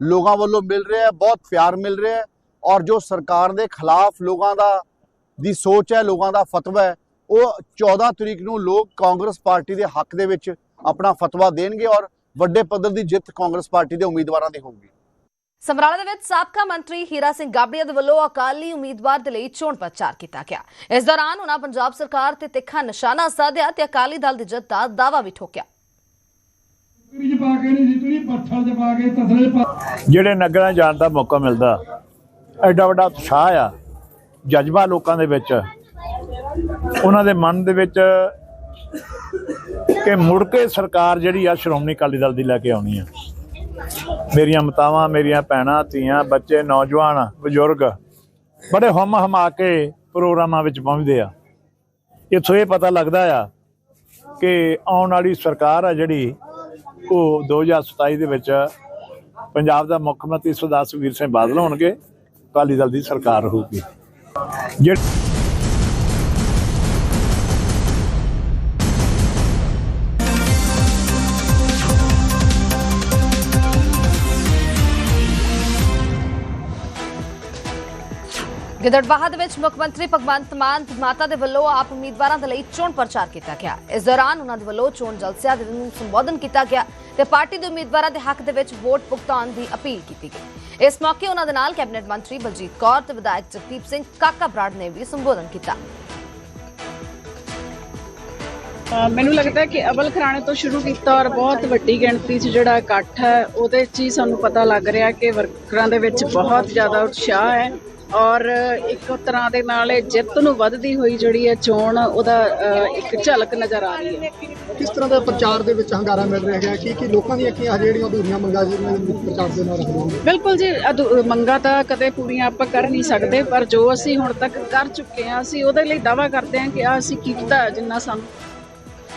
ਲੋਕਾਂ ਵੱਲੋਂ ਮਿਲ ਰਿਹਾ ਹੈ, ਬਹੁਤ ਪਿਆਰ ਮਿਲ ਰਿਹਾ ਹੈ ਔਰ ਜੋ ਸਰਕਾਰ ਦੇ ਖਿਲਾਫ ਲੋਕਾਂ ਦਾ ਦੀ ਸੋਚ ਹੈ, ਲੋਕਾਂ ਦਾ ਫਤਵਾ ਹੈ, ਉਹ 14 ਤਰੀਕ ਨੂੰ ਲੋਕ ਕਾਂਗਰਸ ਪਾਰਟੀ ਦੇ ਹੱਕ ਦੇ ਵਿੱਚ ਆਪਣਾ ਫਤਵਾ ਦੇਣਗੇ ਔਰ ਵੱਡੇ ਪੱਧਰ ਦੀ ਜਿੱਤ ਕਾਂਗਰਸ ਪਾਰਟੀ ਦੇ ਉਮੀਦਵਾਰਾਂ ਦੀ ਹੋਊਗੀ। ਸਮਰਾਲਾ ਦੇ ਵਿੱਚ ਸਾਬਕਾ ਮੰਤਰੀ ਹੀਰਾ ਸਿੰਘ ਗਾਬੜੀਆ ਦੇ ਵੱਲੋਂ ਅਕਾਲੀ ਉਮੀਦਵਾਰ ਦੇ ਲਈ ਚੋਣ ਪ੍ਰਚਾਰ ਕੀਤਾ ਗਿਆ। ਇਸ ਦੌਰਾਨ ਉਹਨਾਂ ਪੰਜਾਬ ਸਰਕਾਰ ਤੇ ਤਿੱਖਾ ਨਿਸ਼ਾਨਾ ਸਾਧਿਆ ਤੇ ਅਕਾਲੀ ਦਲ ਦੀ ਜਿੱਤ ਦਾ ਦਾਅਵਾ ਵੀ ਠੋਕਿਆ। ਜਿਹੜੇ ਨਗਰਾਂ ਜਾਣ ਦਾ ਮੌਕਾ ਮਿਲਦਾ ਐਡਾ ਵੱਡਾ ਉਤਸ਼ਾਹ ਆ ਜਜ਼ਬਾ ਲੋਕਾਂ ਦੇ ਵਿੱਚ ਉਹਨਾਂ ਦੇ ਮਨ ਦੇ ਵਿੱਚ ਕਿ ਮੁੜ ਕੇ ਸਰਕਾਰ ਜਿਹੜੀ ਆ ਸ਼੍ਰੋਮਣੀ ਅਕਾਲੀ ਦਲ ਦੀ ਲੈ ਕੇ ਆਉਣੀ ਆ। ਮੇਰੀਆਂ ਮਤਾਵਾਂ, ਮੇਰੀਆਂ ਭੈਣਾਂ, ਧੀਆਂ, ਬੱਚੇ, ਨੌਜਵਾਨ, ਬਜ਼ੁਰਗ ਬੜੇ ਹਮ ਹਮਾ ਕੇ ਪ੍ਰੋਗਰਾਮਾਂ ਵਿੱਚ ਪਹੁੰਚਦੇ ਆ। ਇੱਥੋਂ ਇਹ ਪਤਾ ਲੱਗਦਾ ਆ ਕਿ ਆਉਣ ਵਾਲੀ ਸਰਕਾਰ ਆ ਜਿਹੜੀ, ਉਹ 2027 ਦੇ ਵਿੱਚ ਪੰਜਾਬ ਦਾ ਮੁੱਖ ਮੰਤਰੀ ਸਰਦਾਰ ਸੁਖਬੀਰ ਸਿੰਘ ਬਾਦਲ ਹੋਣਗੇ, ਅਕਾਲੀ ਦਲ ਦੀ ਸਰਕਾਰ ਹੋਊਗੀ। ਜਿਹੜੀ ਗਿੱਦੜਬਾਹਾ ਦੇ ਵਿੱਚ ਮੁੱਖ ਮੰਤਰੀ ਭਗਵੰਤ ਮਾਨ ਮਾਤਾ ਦੇ ਵੱਲੋਂ ਆਪ ਉਮੀਦਵਾਰਾਂ ਦੇ ਲਈ ਚੋਣ ਪ੍ਰਚਾਰ ਕੀਤਾ ਗਿਆ। ਇਸ ਦੌਰਾਨ ਉਹਨਾਂ ਦੇ ਵੱਲੋਂ ਚੋਣ ਜਲਸਿਆਂ ਦੇ ਨੂੰ ਸੰਬੋਧਨ ਕੀਤਾ ਗਿਆ ਤੇ ਪਾਰਟੀ ਦੇ ਉਮੀਦਵਾਰਾਂ ਦੇ ਹੱਕ ਦੇ ਵਿੱਚ ਵੋਟ ਭੁਗਤਾਨ ਦੀ ਅਪੀਲ ਕੀਤੀ ਗਈ। ਇਸ ਮੌਕੇ ਉਹਨਾਂ ਦੇ ਨਾਲ ਕੈਬਨਿਟ ਮੰਤਰੀ ਬਲਜੀਤ ਕੌਰ ਤੇ ਵਿਧਾਇਕ ਜਗਦੀਪ ਸਿੰਘ ਕਾਕਾ ਬਰਾੜ ਨੇ ਵੀ ਸੰਬੋਧਨ ਕੀਤਾ। ਮੈਨੂੰ ਲੱਗਦਾ ਕਿ ਅਵਲ ਖਰਾਣੇ ਤੋਂ ਸ਼ੁਰੂ ਕੀਤਾ ਔਰ ਬਹੁਤ ਵੱਡੀ ਗਿਣਤੀ 'ਚ ਜਿਹੜਾ ਇਕੱਠ ਹੈ, ਉਹਦੇ 'ਚ ਹੀ ਸਾਨੂੰ ਪਤਾ ਲੱਗ ਰਿਹਾ ਕਿ ਵਰਕਰਾਂ ਦੇ ਵਿੱਚ ਬਹੁਤ ਜ਼ਿਆਦਾ ਉਤਸ਼ਾਹ ਹੈ। ਔਰ ਇੱਕ ਤਰ੍ਹਾਂ ਦੇ ਨਾਲ ਇਹ ਜਿੱਤ ਨੂੰ ਵੱਧਦੀ ਹੋਈ ਜਿਹੜੀ ਹੈ ਚੋਣ ਉਹਦਾ ਇੱਕ ਝਲਕ ਨਜ਼ਰ ਆ ਰਹੀ ਹੈ। ਕਿਸ ਤਰ੍ਹਾਂ ਦਾ ਪ੍ਰਚਾਰ ਦੇ ਵਿੱਚ ਹੰਗਾਰਾ ਮਿਲ ਰਿਹਾ ਹੈ? ਕਿ ਕਿ ਲੋਕਾਂ ਦੀਆਂ ਕੀ ਜਿਹੜੀਆਂ ਅਧੂਰੀਆਂ ਮੰਗਾਂ ਜਿਹੜੀਆਂ ਪ੍ਰਚਾਰ ਦੇ ਨਾਲ ਬਿਲਕੁਲ ਜੀ ਮੰਗਾਂ ਤਾਂ ਕਦੇ ਪੂਰੀਆਂ ਆਪਾਂ ਕਰ ਨਹੀਂ ਸਕਦੇ ਪਰ ਜੋ ਅਸੀਂ ਹੁਣ ਤੱਕ ਕਰ ਚੁੱਕੇ ਹਾਂ ਅਸੀਂ ਉਹਦੇ ਲਈ ਦਾਵਾ ਕਰਦੇ ਹਾਂ ਕਿ ਆ ਅਸੀਂ ਕੀਤਾ ਜਿੰਨਾ ਸਾਨੂੰ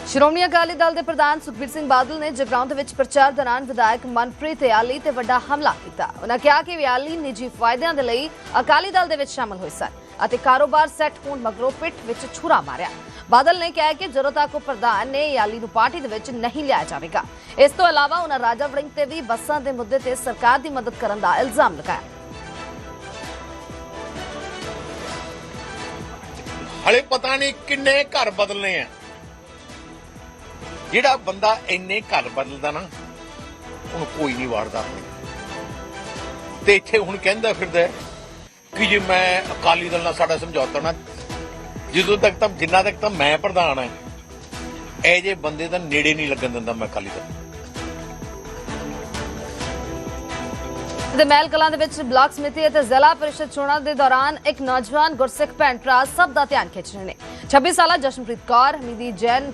ਸ਼੍ਰੋਮਣੀ ਅਕਾਲੀ ਦਲ ਦੇ ਪ੍ਰਧਾਨ ਸੁਖਬੀਰ ਸਿੰਘ ਬਾਦਲ ਨੇ ਜਗਰਾਉਂ ਦੇ ਵਿੱਚ ਪ੍ਰਚਾਰ ਦੌਰਾਨ ਵਿਧਾਇਕ ਮਨਪ੍ਰੀਤ ਇਆਲੀ ਤੇ ਵੱਡਾ ਹਮਲਾ ਕੀਤਾ। ਉਹਨਾਂ ਕਿਹਾ ਕਿ ਇਆਲੀ ਨਿੱਜੀ ਫਾਇਦਿਆਂ ਦੇ ਲਈ ਅਕਾਲੀ ਦਲ ਦੇ ਵਿੱਚ ਸ਼ਾਮਲ ਹੋਏ ਸਨ ਅਤੇ ਕਾਰੋਬਾਰ ਸੈੱਟ ਹੋਣ ਮਗਰੋਂ ਪਿੱਠ ਵਿੱਚ ਛੁਰਾ ਮਾਰਿਆ। ਬਾਦਲ ਨੇ ਕਿਹਾ ਕਿ ਜਦੋਂ ਤੱਕ ਉਹ ਪ੍ਰਧਾਨ ਨੇ ਇਆਲੀ ਨੂੰ ਪਾਰਟੀ ਦੇ ਵਿੱਚ ਨਹੀਂ ਲਿਆ ਜਾਵੇਗਾ। ਇਸ ਤੋਂ ਇਲਾਵਾ ਉਹਨਾਂ ਰਾਜਾ ਵੜਿੰਗ ਤੇ ਵੀ ਬੱਸਾਂ ਦੇ ਮੁੱਦੇ ਤੇ ਸਰਕਾਰ ਦੀ ਮਦਦ ਕਰਨ ਦਾ ਇਲਜ਼ਾਮ ਲਗਾਇਆ। ਹਲੇ ਪਤਾ ਨਹੀਂ ਕਿੰਨੇ ਘਰ ਬਦਲਨੇ ਆ। ਜਿਹੜਾ ਬੰਦਾ ਇੰਨੇ ਘਰ ਬਦਲਦਾ ਨਾ, ਉਹਨੂੰ ਕੋਈ ਨਹੀਂ ਵਾਰਦਾ। ਤੇ ਇੱਥੇ ਹੁਣ ਕਹਿੰਦਾ ਫਿਰਦਾ ਕਿ ਜੇ ਮੈਂ ਅਕਾਲੀ ਦਲ ਨਾਲ ਸਾਡਾ ਸਮਝੌਤਾ ਨਾ, ਜਦੋਂ ਤੱਕ ਤਾਂ, ਜਿੰਨਾ ਤੱਕ ਤਾਂ ਮੈਂ ਪ੍ਰਧਾਨ ਹੈ, ਇਹ ਜੇ ਬੰਦੇ ਦਾ ਨੇੜੇ ਨਹੀਂ ਲੱਗਣ ਦਿੰਦਾ ਮੈਂ ਅਕਾਲੀ ਦਲ। ਦੇ ਮਹਿਲ ਕਲਾਂ ਦੇ ਵਿੱਚ ਬਲਾਕ ਸਮਿਤੀ ਅਤੇ ਜ਼ਿਲ੍ਹਾ ਪਰਿਸ਼ਦ ਚੋਣਾਂ ਦੇ ਦੌਰਾਨ ਇੱਕ ਨੌਜਵਾਨ ਗੁਰਸਿੱਖ ਭੈਣ ਭਰਾ ਸਭ ਦਾ ਧਿਆਨ ਖਿੱਚ ਰਹੇ ਨੇ। 26 ਸਾਲਾ ਜਸ਼ਨਪ੍ਰੀਤ ਕੌਰ, ਹਮੀਦੀ ਜੈਨ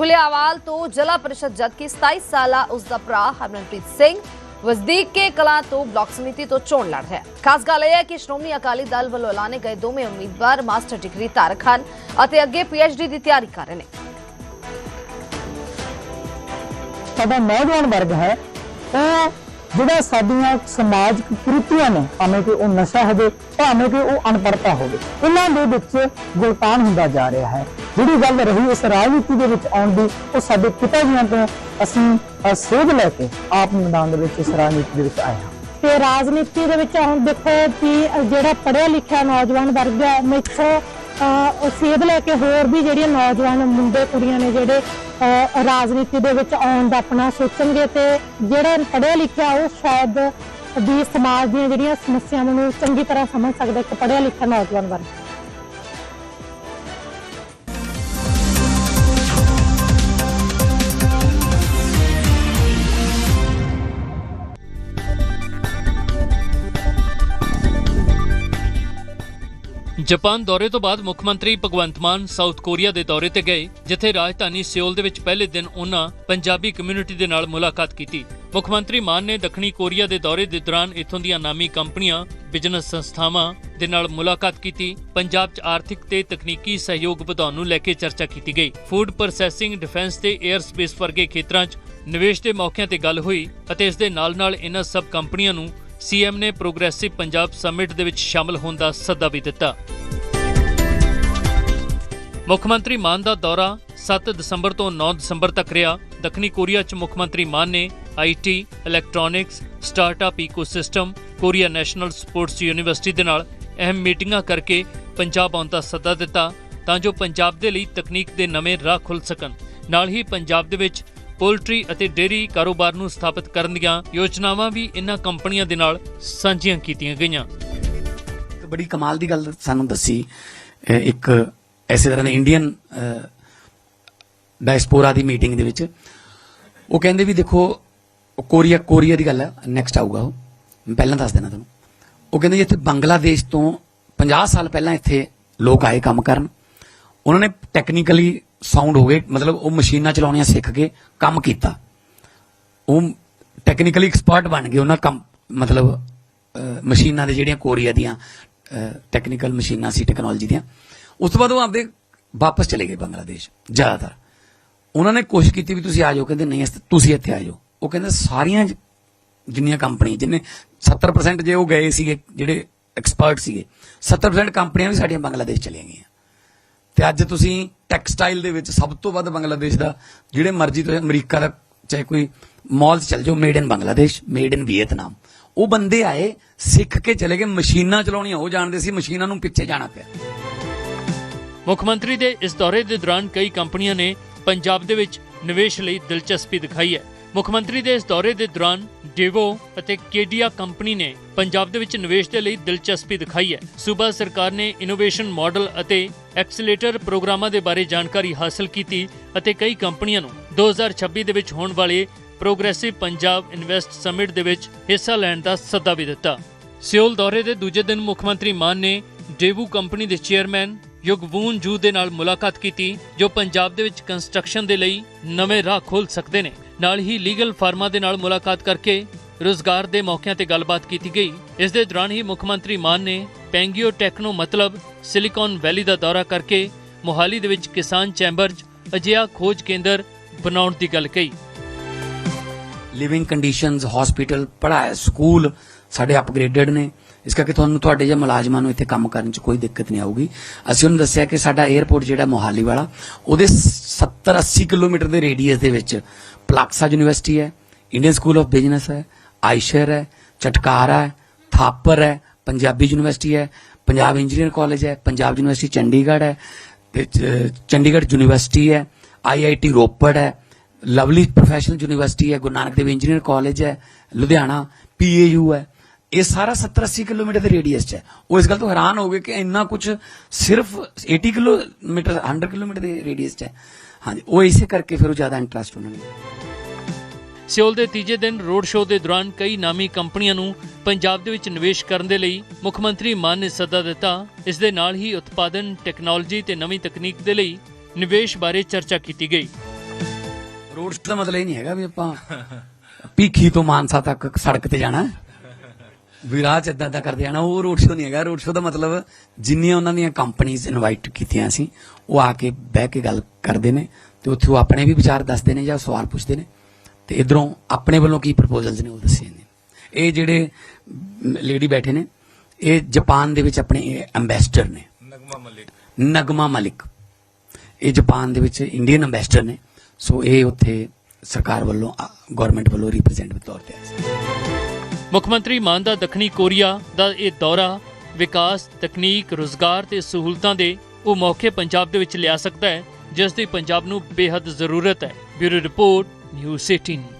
ਠੁਲਿਆਵਾਲ ਤੋਂ ਜ਼ਿਲ੍ਹਾ ਪਰਿਸ਼ਦ ਜਦਕਿ 27 ਸਾਲਾ ਉਸ ਦਾ ਭਰਾ ਹਰਮਨਪ੍ਰੀਤ ਸਿੰਘ ਵਜ਼ਦੀਕੇ ਕਲਾਂ ਤੋਂ ਬਲਾਕ ਸਮਿਤੀ ਤੋਂ ਚੋਣ ਲੜ ਰਿਹਾ ਖਾਸ ਗੱਲ ਇਹ ਹੈ ਕਿ ਸ਼੍ਰੋਮਣੀ ਅਕਾਲੀ ਦਲ ਵੱਲੋਂ ਐਲਾਨੇ ਗਏ ਦੋਵੇਂ ਉਮੀਦਵਾਰ ਮਾਸਟਰ ਡਿਗਰੀ ਧਾਰਕ ਹਨ ਅਤੇ ਅੱਗੇ ਪੀਐਚਡੀ ਦੀ ਤਿਆਰੀ ਕਰ ਰਹੇ ਨੇ ਸਾਡਾ ਨੌਜਵਾਨ ਵਰਗ ਹੈ ਉਹ ਜਿਹੜਾ ਸਾਡੀਆਂ ਸਮਾਜਿਕ ਕੁਰੀਤੀਆਂ ਨੇ ਭਾਵੇਂ ਕਿ ਉਹ ਨਸ਼ਾ ਹੋਵੇ ਭਾਵੇਂ ਕਿ ਉਹ ਅਨਪੜਤਾ ਹੋਵੇ ਇਹਨਾਂ ਦੇ ਵਿੱਚ ਗੁਲਤਾਨ ਹੁੰਦਾ ਜਾ ਰਿਹਾ ਹੈ ਜਿਹੜੀ ਗੱਲ ਰਹੀ ਇਸ ਰਾਜਨੀਤੀ ਦੇ ਵਿੱਚ ਆਉਣ ਦੀ ਉਹ ਸਾਡੇ ਪਿਤਾ ਜੀਆਂ ਤੋਂ ਅਸੀਂ ਅ, ਲੈ ਕੇ ਆਪ ਮੈਦਾਨ ਦੇ ਵਿੱਚ ਇਸ ਰਾਜਨੀਤੀ ਦੇ ਵਿੱਚ ਆਏ ਹਾਂ। ਤੇ ਰਾਜਨੀਤੀ ਦੇ ਵਿੱਚ ਹੁਣ ਦੇਖੋ ਕਿ ਜਿਹੜਾ ਪੜਿਆ ਲਿਖਿਆ ਨੌਜਵਾਨ ਵਰਗ ਹੈ ਮੈਥੋਂ ਸੇਧ ਲੈ ਕੇ ਹੋਰ ਵੀ ਜਿਹੜੀਆਂ ਨੌਜਵਾਨ ਮੁੰਡੇ ਕੁੜੀਆਂ ਨੇ ਜਿਹੜੇ ਰਾਜਨੀਤੀ ਦੇ ਵਿੱਚ ਆਉਣ ਦਾ ਆਪਣਾ ਸੋਚਣਗੇ ਤੇ ਜਿਹੜਾ ਪੜ੍ਹਿਆ ਲਿਖਿਆ ਉਹ ਸ਼ਾਇਦ ਵੀ ਸਮਾਜ ਦੀਆਂ ਜਿਹੜੀਆਂ ਸਮੱਸਿਆਵਾਂ ਨੂੰ ਚੰਗੀ ਤਰ੍ਹਾਂ ਸਮਝ ਸਕਦਾ ਇੱਕ ਪੜਿਆ ਲਿਖਿਆ ਨੌਜਵਾਨ ਵਰਗ। ਜਾਪਾਨ ਦੌਰੇ ਤੋਂ ਬਾਅਦ ਮੁੱਖ ਮੰਤਰੀ ਭਗਵੰਤ ਮਾਨ ਸਾਊਥ ਕੋਰੀਆ ਦੇ ਦੌਰੇ ਤੇ ਗਏ, ਜਿੱਥੇ ਰਾਜਧਾਨੀ ਸਿਓਲ ਦੇ ਵਿੱਚ ਪਹਿਲੇ ਦਿਨ ਉਹਨਾਂ ਪੰਜਾਬੀ ਕਮਿਊਨਿਟੀ ਦੇ ਨਾਲ ਮੁਲਾਕਾਤ ਕੀਤੀ। ਮੁੱਖ ਮੰਤਰੀ ਮਾਨ ਨੇ ਦੱਖਣੀ ਕੋਰੀਆ ਦੇ ਦੌਰੇ ਦੇ ਦੌਰਾਨ ਇੱਥੋਂ ਦੀਆਂ ਨਾਮੀ ਕੰਪਨੀਆਂ, ਬਿਜ਼ਨਸ ਸੰਸਥਾਵਾਂ ਦੇ ਨਾਲ ਮੁਲਾਕਾਤ ਕੀਤੀ, ਪੰਜਾਬ 'ਚ ਆਰਥਿਕ ਤੇ ਤਕਨੀਕੀ ਸਹਿਯੋਗ ਵਧਾਉਣ ਨੂੰ ਲੈ ਕੇ ਚਰਚਾ ਕੀਤੀ ਗਈ। ਫੂਡ ਪ੍ਰੋਸੈਸਿੰਗ, ਡਿਫੈਂਸ ਤੇ 에ਅਰ ਸਪੇਸ ਵਰਗੇ ਖੇਤਰਾਂ 'ਚ ਨਿਵੇਸ਼ ਦੇ ਮੌਕਿਆਂ ਤੇ ਗੱਲ ਹੋਈ ਅਤੇ ਇਸ ਦੇ ਨਾਲ-ਨਾਲ ਇਹਨਾਂ ਸਭ ਕੰਪਨੀਆਂ ਨੂੰ ਸੀਐਮ ਨੇ ਪ੍ਰੋਗਰੈਸਿਵ ਪੰਜਾਬ ਸਮਿਟ ਦੇ ਵਿੱਚ ਸ਼ਾਮਲ ਹੋਣ ਦਾ ਸੱਦਾ ਵੀ ਦਿੱਤਾ। ਮੁੱਖ ਮੰਤਰੀ ਮਾਨ ਦਾ ਦੌਰਾ 7 ਦਸੰਬਰ ਤੋਂ 9 ਦਸੰਬਰ ਤੱਕ ਰਿਹਾ। ਦੱਖਣੀ ਕੋਰੀਆ 'ਚ ਮੁੱਖ ਮੰਤਰੀ ਮਾਨ ਨੇ IT electronics, startup ecosystem Korea national sports university ਦੇ ਨਾਲ ਅਹਿਮ ਮੀਟਿੰਗਾਂ ਕਰਕੇ ਪੰਜਾਬ ਆਉਣ ਦਾ ਸੱਦਾ ਦਿੱਤਾ ਤਾਂ ਜੋ ਪੰਜਾਬ ਦੇ ਲਈ ਤਕਨੀਕ ਦੇ ਨਵੇਂ ਰਾਹ ਖੁੱਲ ਸਕਣ। ਨਾਲ ਹੀ ਪੰਜਾਬ ਦੇ ਵਿੱਚ ਪੋਲਟਰੀ ਅਤੇ ਡੇਅਰੀ ਕਾਰੋਬਾਰ ਨੂੰ ਸਥਾਪਿਤ ਕਰਨ ਦੀਆਂ ਯੋਜਨਾਵਾਂ ਵੀ ਇਹਨਾਂ ਕੰਪਨੀਆਂ ਦੇ ਨਾਲ ਸਾਂਝੀਆਂ ਕੀਤੀਆਂ ਗਈਆਂ। ਇੱਕ ਬੜੀ ਕਮਾਲ ਦੀ ਗੱਲ ਸਾਨੂੰ ਦੱਸੀ। ਇੱਕ ਐਸੇ ਤਰ੍ਹਾਂ ਦੇ ਇੰਡੀਅਨ ਡਾਇਸਪੋਰਾ ਦੀ ਮੀਟਿੰਗ ਦੇ ਵਿੱਚ। ਉਹ ਕਹਿੰਦੇ ਵੀ ਦੇਖੋ ਕੋਰੀਆ ਕੋਰੀਆ ਦੀ ਗੱਲ ਹੈ ਨੈਕਸਟ ਆਊਗਾ ਉਹ। ਮੈਂ ਪਹਿਲਾਂ ਦੱਸ ਦੇਣਾ ਤੁਹਾਨੂੰ। ਉਹ ਕਹਿੰਦੇ ਇੱਥੇ ਬੰਗਲਾਦੇਸ਼ ਤੋਂ 50 ਸਾਲ ਪਹਿਲਾਂ ਇੱਥੇ ਲੋਕ ਆਏ ਕੰਮ ਕਰਨ। ਉਹਨਾਂ ਨੇ ਟੈਕਨੀਕਲੀ ਸਾਊਂਡ ਹੋ ਗਏ, ਮਤਲਬ ਉਹ ਮਸ਼ੀਨਾਂ ਚਲਾਉਣੀਆਂ ਸਿੱਖ ਕੇ ਕੰਮ ਕੀਤਾ। ਉਹ ਟੈਕਨੀਕਲੀ ਐਕਸਪਰਟ ਬਣ ਗਏ ਉਹਨਾਂ ਕੰਮ, ਮਤਲਬ ਮਸ਼ੀਨਾਂ ਦੇ ਜਿਹੜੀਆਂ ਕੋਰੀਆ ਦੀਆਂ ਟੈਕਨੀਕਲ ਮਸ਼ੀਨਾਂ ਸੀ ਟੈਕਨੋਲੋਜੀ ਦੀਆਂ। ਉਸ ਤੋਂ ਬਾਅਦ ਉਹ ਆਪਦੇ ਵਾਪਸ ਚਲੇ ਗਏ ਬੰਗਲਾਦੇਸ਼, ਜ਼ਿਆਦਾਤਰ। ਉਹਨਾਂ ਨੇ ਕੋਸ਼ਿਸ਼ ਕੀਤੀ ਵੀ ਤੁਸੀਂ ਆ ਜਾਓ, ਕਹਿੰਦੇ ਨਹੀਂ ਤੁਸੀਂ ਇੱਥੇ ਆ ਜਾਓ। ਉਹ ਕਹਿੰਦੇ ਸਾਰੀਆਂ ਜਿੰਨੀਆਂ ਕੰਪਨੀ ਜਿੰਨੇ 70% ਜੇ ਉਹ ਗਏ ਸੀਗੇ, ਜਿਹੜੇ ਐਕਸਪਰਟ ਸੀਗੇ 70% ਕੰਪਨੀਆਂ ਵੀ ਸਾਡੀਆਂ ਬੰਗਲਾਦੇਸ਼ ਚਲੀਆਂ ਗਈਆਂ। ਤੇ ਅੱਜ ਤੁਸੀਂ ਟੈਕਸਟਾਈਲ ਦੇ ਵਿੱਚ ਸਭ ਤੋਂ ਵੱਧ ਬੰਗਲਾਦੇਸ਼ ਦਾ, ਜਿਹੜੇ ਮਰਜ਼ੀ ਤੁਸੀਂ ਅਮਰੀਕਾ ਦਾ, ਚਾਹੇ ਕੋਈ ਮਾਲ ਚੱਲ ਜਾਓ made in Bangladesh made in Vietnam ਉਹ ਬੰਦੇ ਆਏ, ਸਿੱਖ ਕੇ ਚਲੇ ਗਏ, ਮਸ਼ੀਨਾਂ ਚਲਾਉਣੀਆਂ, ਉਹ ਜਾਣਦੇ ਸੀ ਮਸ਼ੀਨਾਂ ਨੂੰ ਪਿੱਛੇ ਜਾਣਾ ਪਿਆ। ਮੁੱਖ ਮੰਤਰੀ ਦੇ ਇਸ ਦੌਰੇ ਦੇ ਦੌਰਾਨ ਕਈ ਕੰਪਨੀਆਂ ਨੇ ਪੰਜਾਬ ਦੇ ਵਿੱਚ ਨਿਵੇਸ਼ ਲਈ ਦਿਲਚਸਪੀ ਦਿਖਾਈ ਹੈ। ਮੁੱਖ ਮੰਤਰੀ ਦੇ ਇਸ ਦੌਰੇ ਦੇ ਦੌਰਾਨ ਡੇਵੋ ਅਤੇ ਕੇਡੀਆ ਕੰਪਨੀ ਨੇ ਪੰਜਾਬ ਦੇ ਵਿੱਚ ਨਿਵੇਸ਼ ਦੇ ਲਈ ਦਿਲਚਸਪੀ ਦਿਖਾਈ ਹੈ। ਸੂਬਾ ਸਰਕਾਰ ਨੇ ਇਨੋਵੇਸ਼ਨ ਮਾਡਲ ਅਤੇ ਐਕਸਲੇਟਰ ਪ੍ਰੋਗਰਾਮਾਂ ਦੇ ਬਾਰੇ ਜਾਣਕਾਰੀ ਹਾਸਲ ਕੀਤੀ ਅਤੇ ਕਈ ਕੰਪਨੀਆਂ ਨੂੰ 2026 ਦੇ ਵਿੱਚ ਹੋਣ ਵਾਲੇ ਪ੍ਰੋਗਰੈਸਿਵ ਪੰਜਾਬ ਇਨਵੈਸਟ ਸਮਿਟ ਦੇ ਵਿੱਚ ਹਿੱਸਾ ਲੈਣ ਦਾ ਸੱਦਾ ਵੀ ਦਿੱਤਾ। ਸਿਓਲ ਦੌਰੇ ਦੇ ਦੂਜੇ ਦਿਨ ਮੁੱਖ ਮੰਤਰੀ ਮਾਨ ਨੇ ਡੇਵੂ ਕੰਪਨੀ ਦੇ ਚੇਅਰਮੈਨ ਯੁਗਵੂਨ ਜੂ ਦੇ ਨਾਲ ਮੁਲਾਕਾਤ ਕੀਤੀ, ਜੋ ਪੰਜਾਬ ਦੇ ਵਿੱਚ ਕੰਸਟਰਕਸ਼ਨ ਦੇ ਲਈ ਨਵੇਂ ਰਾਹ ਖੋਲ ਸਕਦੇ ਨੇ। ਨਾਲ ਹੀ ਲੀਗਲ ਫਾਰਮਾਂ ਦੇ ਨਾਲ ਮੁਲਾਕਾਤ ਕਰਕੇ ਰੋਜ਼ਗਾਰ ਦੇ ਮੌਕਿਆਂ ਤੇ ਗੱਲਬਾਤ ਕੀਤੀ ਗਈ। ਇਸ ਦੇ ਦੌਰਾਨ ਹੀ ਮੁੱਖ ਮੰਤਰੀ ਮਾਨ ਨੇ ਪੈਂਗੀਓ ਟੈਕਨੋ ਮਤਲਬ ਸਿਲੀਕਾਨ ਵੈਲੀ ਦਾ ਦੌਰਾ ਕਰਕੇ ਮੋਹਾਲੀ ਦੇ ਵਿੱਚ ਕਿਸਾਨ ਚੈਂਬਰ 'ਚ ਅਜਿਹਾ ਖੋਜ ਕੇਂਦਰ ਬਣਾਉਣ ਦੀ ਗੱਲ ਕਹੀ। ਲਿਵਿੰਗ ਕੰਡੀਸ਼ਨਸ ਹਸਪੀਟਲ ਪੜ੍ਹਾਇਆ, ਸਕੂਲ ਸਾਡੇ ਅਪਗ੍ਰੇਡਡ ਨੇ। ਇਸ ਕਰਕੇ ਤੁਹਾਨੂੰ ਤੁਹਾਡੇ ਜੇ ਮੁਲਾਜ਼ਮਾਂ ਨੂੰ ਇੱਥੇ ਕੰਮ ਕਰਨ 'ਚ ਕੋਈ ਦਿੱਕਤ ਨਹੀਂ ਆਊਗੀ। ਅਸੀਂ ਉਹਨੂੰ ਦੱਸਿਆ ਕਿ ਸਾਡਾ 에ਅਰਪੋਰਟ ਜਿਹੜਾ ਮੋਹਾਲੀ ਵਾਲਾ, ਉਹਦੇ 70 80 ਕਿਲੋਮੀਟਰ ਦੇ ਰੇਡੀਅਸ ਦੇ ਵਿੱਚ ਪਲਾਕਸਾ ਯੂਨੀਵਰਸਿਟੀ ਹੈ ਇੰਡੀਅਨ ਸਕੂਲ ਆਫ ਬਿਜ਼ਨਸ ਹੈ ਆਇਸ਼ਰ ਹੈ ਚਟਕਾਰਾ ਹੈ ਥਾਪਰ ਹੈ ਪੰਜਾਬੀ ਯੂਨੀਵਰਸਿਟੀ ਹੈ ਪੰਜਾਬ ਇੰਜੀਨੀਅਰ ਕਾਲਜ ਹੈ ਪੰਜਾਬ ਯੂਨੀਵਰਸਿਟੀ ਚੰਡੀਗੜ੍ਹ ਹੈ ਤੇ ਚ- ਚੰਡੀਗੜ੍ਹ ਯੂਨੀਵਰਸਿਟੀ ਹੈ ਆਈਆਈਟੀ ਰੋਪੜ ਹੈ ਲਵਲੀ ਪ੍ਰੋਫੈਸ਼ਨਲ ਯੂਨੀਵਰਸਿਟੀ ਹੈ ਗੁਰੂ ਨਾਨਕ ਦੇਵ ਇੰਜੀਨੀਅਰ ਕਾਲਜ ਹੈ ਲੁਧਿਆਣਾ ਪੀਏਯੂ ਹੈ ਇਹ ਸਾਰਾ 70 80 ਕਿਲੋਮੀਟਰ ਦੇ ਰੇਡੀਅਸ 'ਚ ਹੈ ਉਹ ਇਸ ਗੱਲ ਤੋਂ ਹੈਰਾਨ ਹੋ ਗਏ ਕਿ ਇੰਨਾ ਕੁਝ ਸਿਰਫ 80 ਕਿਲੋਮੀਟਰ 100 ਕਿਲੋਮੀਟਰ ਦੇ ਰੇਡੀਅਸ 'ਚ ਹੈ ਹਾਂਜੀ ਉਹ ਇਸੇ ਕਰਕੇ ਫਿਰ ਉਹ ਜ਼ਿਆਦਾ ਇੰਟਰਸਟ ਉਹਨਾਂ ਨੂੰ। ਸਿਓਲ ਦੇ ਤੀਜੇ ਦਿਨ ਰੋਡ ਸ਼ੋਅ ਦੇ ਦੌਰਾਨ ਕਈ ਨਾਮੀ ਕੰਪਨੀਆਂ ਨੂੰ ਪੰਜਾਬ ਦੇ ਵਿੱਚ ਨਿਵੇਸ਼ ਕਰਨ ਦੇ ਲਈ ਮੁੱਖ ਮੰਤਰੀ ਮਾਨ ਨੇ ਸੱਦਾ ਦਿੱਤਾ। ਇਸ ਦੇ ਨਾਲ ਹੀ ਉਤਪਾਦਨ ਟੈਕਨੋਲੋਜੀ ਤੇ ਨਵੀਂ ਤਕਨੀਕ ਦੇ ਲਈ ਨਿਵੇਸ਼ ਬਾਰੇ ਚਰਚਾ ਕੀਤੀ ਗਈ। ਰੋਡ ਸ਼ੋਅ ਦਾ ਮਤਲਬ ਇਹ ਨਹੀਂ ਹੈਗਾ ਵੀ ਆਪਾਂ ਭੀਖੀ ਤੋਂ ਮਾਨਸਾ ਤੱਕ ਸੜਕ ਤੇ ਜਾਣਾ। ਵੀ ਰਾਹ ਚ ਇਦਾਂ ਇਦਾਂ ਕਰਦੇ ਜਾਣਾ ਉਹ ਰੋਡ ਸ਼ੋਅ ਨਹੀਂ ਹੈਗਾ। ਰੋਡ ਸ਼ੋਅ ਦਾ ਮਤਲਬ ਜਿੰਨੀਆਂ ਉਹਨਾਂ ਦੀਆਂ ਕੰਪਨੀਆਂ ਇਨਵਾਈਟ ਕੀਤੀਆਂ ਸੀ ਉਹ ਆ ਕੇ ਬਹਿ ਕੇ ਗੱਲ ਕਰਦੇ ਨੇ ਤੇ ਉੱਥੇ ਉਹ ਆਪਣੇ ਵੀ ਵਿਚਾਰ ਦੱਸਦੇ ਨੇ ਜਾਂ ਸਵਾਲ ਪੁੱਛਦੇ ਨੇ। ਤੇ ਇਧਰੋਂ ਆਪਣੇ ਵੱਲੋਂ ਕੀ ਪ੍ਰਪੋਜ਼ਲਸ ਨੇ ਉਹ ਦੱਸੇ ਨੇ। ਇਹ ਜਿਹੜੇ ਲੇਡੀ ਬੈਠੇ ਨੇ ਇਹ ਜਾਪਾਨ ਦੇ ਵਿੱਚ ਆਪਣੇ ਐਮਬੈਸਡਰ ਨੇ। ਨਗਮਾ ਮਲਿਕ। ਨਗਮਾ ਮਲਿਕ। ਇਹ ਜਾਪਾਨ ਦੇ ਵਿੱਚ ਇੰਡੀਅਨ ਐਮਬੈਸਡਰ ਨੇ। ਸੋ ਇਹ ਉੱਥੇ ਸਰਕਾਰ ਵੱਲੋਂ ਗਵਰਨਮੈਂਟ ਵੱਲੋਂ ਰਿਪਰੈਜ਼ੈਂਟੇਟਿਵ ਤੌਰ ਤੇ ਆਏ ਸੀ। ਮੁੱਖ ਮੰਤਰੀ ਮਾਨ ਦਾ ਦੱਖਣੀ ਕੋਰੀਆ ਦਾ ਇਹ ਦੌਰਾ ਵਿਕਾਸ, ਤਕਨੀਕ, ਰੋਜ਼ਗਾਰ ਤੇ ਸਹੂਲਤਾਂ ਦੇ ਉਹ ਮੌਕੇ ਪੰਜਾਬ ਦੇ ਵਿੱਚ ਲਿਆ ਸਕਦਾ ਹੈ, ਜਿਸ ਦੀ ਪੰਜਾਬ ਨੂੰ ਬੇਹੱਦ ਜ਼ਰੂਰਤ ਹੈ। Bureau report, news 18